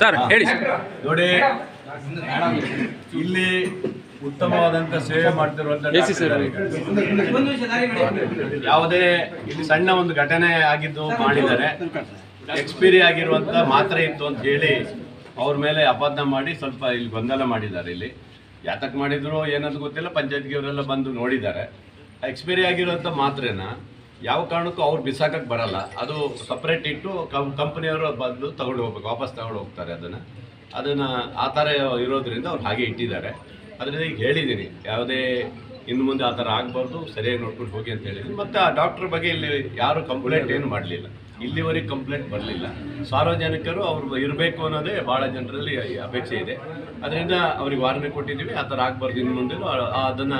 Sir ಹೇಳಿ. ನೋಡಿ ಇಲ್ಲಿ ಉತ್ತಮವಾದಂತ ಸೇವೆ ಮಾಡ್ತಿರುವಂತ ಎ ಯಾವುದೇ ಇಲ್ಲಿ ಸಣ್ಣ ಒಂದು ಘಟನೆ ಆಗಿದ್ದು ಮಾಡಿದ್ದಾರೆ. ಎಕ್ಸ್ಪೈರಿ ಆಗಿರುವಂತ ಮಾತ್ರೆ ಇತ್ತು ಅಂತ ಹೇಳಿ ಅವ್ರ ಮೇಲೆ ಅಪಾದನೆ ಮಾಡಿ ಸ್ವಲ್ಪ ಇಲ್ಲಿ ಗೊಂದಲ ಮಾಡಿದ್ದಾರೆ ಇಲ್ಲಿ. ಯಾತಕ್ಕೆ ಮಾಡಿದ್ರು ಏನಂತ ಗೊತ್ತಿಲ್ಲ ಪಂಚಾಯತ್ಗೆ ಅವರೆಲ್ಲ ಬಂದು ನೋಡಿದ್ದಾರೆ. ಎಕ್ಸ್ಪೈರಿ ಆಗಿರುವಂತ ಮಾತ್ರೆನ? ಯಾವ ಕಾರಣಕ್ಕೂ ಅವ್ರು ಬಿಸಾಕಕ್ಕೆ ಬರಲ್ಲ. ಅದು ಸಪ್ರೇಟ್ ಇಟ್ಟು ಕಂಪ್ನಿಯವರು ಬಂದು ತಗೊಂಡು ಹೋಗ್ಬೇಕು, ವಾಪಸ್ ತಗೊಂಡು ಹೋಗ್ತಾರೆ ಅದನ್ನು. ಅದನ್ನು ಆ ಥರ ಇರೋದ್ರಿಂದ ಅವ್ರು ಹಾಗೆ ಇಟ್ಟಿದ್ದಾರೆ. ಅದರಿಂದ ಈಗ ಹೇಳಿದ್ದೀನಿ ಯಾವುದೇ ಇನ್ನು ಮುಂದೆ ಆ ಥರ ಆಗಬಾರ್ದು, ಸರಿಯಾಗಿ ನೋಡ್ಕೊಂಡು ಹೋಗಿ ಅಂತ ಹೇಳಿದ್ದೀನಿ ಮತ್ತು ಆ ಡಾಕ್ಟ್ರ್ ಬಗ್ಗೆ ಇಲ್ಲಿ ಯಾರು ಕಂಪ್ಲೇಂಟ್ ಏನು ಮಾಡಲಿಲ್ಲ. ಇಲ್ಲಿವರೆಗೆ ಕಂಪ್ಲೇಂಟ್ ಬರಲಿಲ್ಲ. ಸಾರ್ವಜನಿಕರು ಅವ್ರು ಇರಬೇಕು ಅನ್ನೋದೇ ಭಾಳ ಜನರಲ್ಲಿ ಅಪೇಕ್ಷೆ ಇದೆ. ಅದರಿಂದ ಅವ್ರಿಗೆ ವಾರ್ನೆ ಕೊಟ್ಟಿದ್ದೀವಿ. ಆ ಥರ ಆಗಬಾರ್ದು ಇನ್ನು ಮುಂದೆ ಅದನ್ನು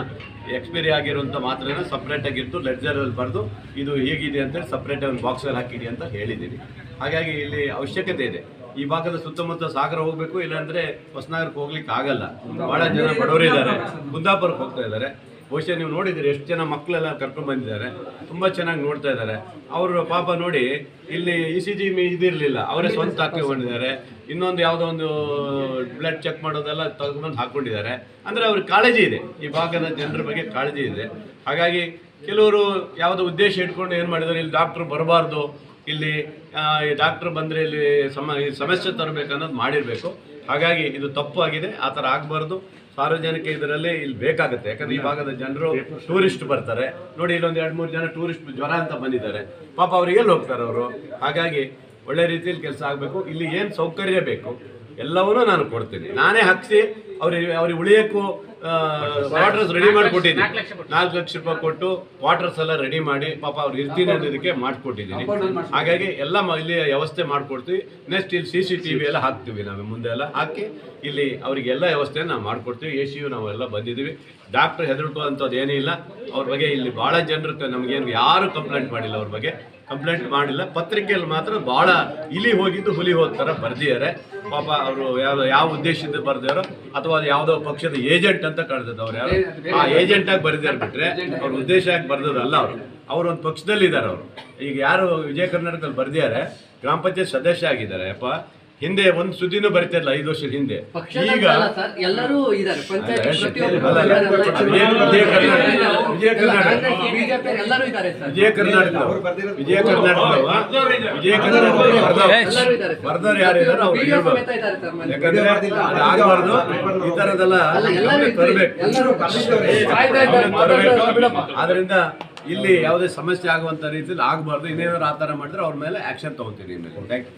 ಎಕ್ಸ್ಪೈರಿ ಆಗಿರುವಂಥ ಮಾತ್ರ ಸಪ್ರೇಟಾಗಿತ್ತು ಲೆಡ್ಜರಲ್ಲಿ ಬರೆದು ಇದು ಹೇಗಿದೆ ಅಂತೇಳಿ ಸಪ್ರೇಟ್ ಒಂದು ಬಾಕ್ಸಲ್ಲಿ ಹಾಕಿಡಿ ಅಂತ ಹೇಳಿದ್ದೀನಿ ಹಾಗಾಗಿ ಇಲ್ಲಿ ಅವಶ್ಯಕತೆ ಇದೆ. ಈ ಭಾಗದ ಸುತ್ತಮುತ್ತ ಸಾಗರ ಹೋಗಬೇಕು, ಇಲ್ಲಾಂದ್ರೆ ಹೊಸನಗರಕ್ಕೆ ಹೋಗ್ಲಿಕ್ಕೆ ಆಗಲ್ಲ ಬಹಳ ಜನ ಬಡವರಿದ್ದಾರೆ. ಕುಂದಾಪುರಕ್ಕೆ ಹೋಗ್ತಾ ಇದ್ದಾರೆ. ಬಹುಶಃ ನೀವು ನೋಡಿದ್ದೀರಿ ಎಷ್ಟು ಜನ ಮಕ್ಕಳೆಲ್ಲ ಕರ್ಕೊಂಡು ಬಂದಿದ್ದಾರೆ. ತುಂಬ ಚೆನ್ನಾಗಿ ನೋಡ್ತಾ ಇದ್ದಾರೆ. ಅವರು ಪಾಪ ನೋಡಿ, ಇಲ್ಲಿ ಇ ಸಿ ಜಿ ಇದಿರಲಿಲ್ಲ. ಅವರೇ ಸ್ವಂತ ಹಾಕಿಕೊಂಡಿದ್ದಾರೆ ಇನ್ನೊಂದು ಯಾವುದೋ ಒಂದು ಬ್ಲಡ್ ಚೆಕ್ ಮಾಡೋದೆಲ್ಲ ತಗೊಂಡು ಹಾಕ್ಕೊಂಡಿದ್ದಾರೆ ಅಂದರೆ ಅವ್ರಿಗೆ ಕಾಳಜಿ ಇದೆ. ಈ ಭಾಗದ ಜನರ ಬಗ್ಗೆ ಕಾಳಜಿ ಇದೆ. ಹಾಗಾಗಿ ಕೆಲವರು ಯಾವುದೋ ಉದ್ದೇಶ ಇಟ್ಕೊಂಡು ಏನು ಮಾಡಿದ್ದಾರೆ, ಇಲ್ಲಿ ಡಾಕ್ಟ್ರು ಬರಬಾರ್ದು. ಇಲ್ಲಿ ಡಾಕ್ಟ್ರ್ ಬಂದರೆ ಇಲ್ಲಿ ಸಮ ಈ ಸಮಸ್ಯೆ ತರಬೇಕು ಅನ್ನೋದು ಮಾಡಿರಬೇಕು. ಹಾಗಾಗಿ ಇದು ತಪ್ಪು ಆಗಿದೆ ಆ ಥರ ಆಗಬಾರ್ದು. ಸಾರ್ವಜನಿಕ ಇದರಲ್ಲಿ ಇಲ್ಲಿ ಬೇಕಾಗುತ್ತೆ. ಯಾಕಂದ್ರೆ ಈ ಭಾಗದ ಜನರು ಟೂರಿಸ್ಟ್ ಬರ್ತಾರೆ. ನೋಡಿ ಇಲ್ಲೊಂದು ಎರಡು ಮೂರು ಜನ ಟೂರಿಸ್ಟ್ ಜ್ವರ ಅಂತ ಬಂದಿದ್ದಾರೆ. ಪಾಪ ಅವ್ರಿಗೆ ಎಲ್ಲಿ ಹೋಗ್ತಾರೆ ಅವರು? ಹಾಗಾಗಿ ಒಳ್ಳೆ ರೀತಿಯಲ್ಲಿ ಕೆಲಸ ಆಗಬೇಕು. ಇಲ್ಲಿ ಏನು ಸೌಕರ್ಯ ಬೇಕು? ಎಲ್ಲವನ್ನೂ ನಾನು ಕೊಡ್ತೀನಿ. ನಾನೇ ಹಾಕ್ಸಿ ಅವ್ರಿಗೆ ಅವ್ರಿಗೆ ಉಳಿಯಕ್ಕೂ ವಾಟರ್ಸ್ ರೆಡಿ ಮಾಡಿಕೊಟ್ಟಿದ್ದೀನಿ. ನಾಲ್ಕು ಲಕ್ಷ ರೂಪಾಯಿ ಕೊಟ್ಟು ವಾಟರ್ಸ್ ಎಲ್ಲ ರೆಡಿ ಮಾಡಿ ಪಾಪ ಅವ್ರು ಇರ್ತೀನಿ ಅನ್ನೋದಕ್ಕೆ ಮಾಡಿಕೊಟ್ಟಿದ್ದೀನಿ. ಹಾಗಾಗಿ ಎಲ್ಲ ಇಲ್ಲಿ ವ್ಯವಸ್ಥೆ ಮಾಡಿಕೊಡ್ತೀವಿ. ನೆಕ್ಸ್ಟ್ ಇಲ್ಲಿ ಸಿ ಸಿ ಟಿ ವಿ ಎಲ್ಲ ಹಾಕ್ತೀವಿ ನಾವು ಮುಂದೆ ಎಲ್ಲ ಹಾಕಿ ಇಲ್ಲಿ ಅವರಿಗೆಲ್ಲ ವ್ಯವಸ್ಥೆಯನ್ನು ನಾವು ಮಾಡಿಕೊಡ್ತೀವಿ. ಎ ಸಿ ಯು ನಾವೆಲ್ಲ ಬಂದಿದ್ದೀವಿ. ಡಾಕ್ಟರ್ ಹೆದರ್ಕೊಳ್ಳೋಂಥದ್ದು ಏನೂ ಇಲ್ಲ. ಅವ್ರ ಬಗ್ಗೆ ಇಲ್ಲಿ ಭಾಳ ಜನರು ನಮಗೇನು ಯಾರು ಕಂಪ್ಲೇಂಟ್ ಮಾಡಿಲ್ಲ ಅವ್ರ ಬಗ್ಗೆ. ಕಂಪ್ಲೇಂಟ್ ಮಾಡಿಲ್ಲ. ಪತ್ರಿಕೆಯಲ್ಲಿ ಮಾತ್ರ ಭಾಳ ಇಲಿ ಹೋಗಿದ್ದು ಹುಲಿ ಹೋದ ಥರ ಬರ್ದಿದ್ದಾರೆ. ಪಾಪ ಅವರು ಯಾವ ಯಾವ ಉದ್ದೇಶದಿಂದ ಬರ್ದಿರೋ ಅಥವಾ ಅದು ಯಾವುದೋ ಪಕ್ಷದ ಏಜೆಂಟ್ ಅಂತ ಕಳೆದದ್ದು ಅವ್ರು ಯಾರು? ಆ ಏಜೆಂಟ್ ಆಗಿ ಬರ್ದಿದ್ದಾರೆ ಬಿಟ್ರೆ ಅವ್ರ ಉದ್ದೇಶ ಆಗಿ ಬರ್ದದಲ್ಲ ಅವರು. ಅವ್ರು ಒಂದು ಪಕ್ಷದಲ್ಲಿ ಇದ್ದಾರೆ ಅವರು. ಈಗ ಯಾರು ವಿಜಯ ಕರ್ನಾಟಕದಲ್ಲಿ ಬರ್ದಿದ್ದಾರೆ ಗ್ರಾಮ ಪಂಚಾಯತ್ ಸದಸ್ಯ ಆಗಿದ್ದಾರೆ ಅಪ್ಪ. ಹಿಂದೆ ಒಂದು ಸುದ್ದಿನೂ ಬರಿತಿರಲ್ಲ ಐದು ವರ್ಷದ ಹಿಂದೆ ಈಗ ಸರ್ ಎಲ್ಲರೂ ಇದ್ದಾರೆ ವಿಜಯ ಕರ್ನಾಟಕ ವಿಜಯ ಕರ್ನಾಟಕ ಬಿಜೆಪಿ ಎಲ್ಲರೂ ಇದ್ದಾರೆ ಸರ್ ವಿಜಯ ಕರ್ನಾಟಕ ವಿಜಯ ಕರ್ನಾಟಕ ಎಲ್ಲರೂ ಇದ್ದಾರೆ ಸರ್. ಬರ್ದವ್ರು ಯಾರು ಇದಾರೋ ಅವ್ರು ವಿಡಿಯೋ ಇರ್ಬೋದು. ಇದ್ದಾರೆ ಸರ್ ಯಾಕಂದ್ರೆ ಅದು ಆಗಬಾರ್ದು ಈ ತರದೆಲ್ಲ ತರಬೇಕು. ಆದ್ರಿಂದ ಇಲ್ಲಿ ಯಾವುದೇ ಸಮಸ್ಯೆ ಆಗುವಂತ ರೀತಿಯಲ್ಲಿ ಆಗಬಾರ್ದು ಇನ್ನೇನಾದ್ರು ಆ ಥರ ಮಾಡಿದ್ರೆ ಅವ್ರ ಮೇಲೆ ಆಕ್ಷನ್ ತಗೊಂತೀನಿ ಥ್ಯಾಂಕ್ ಯು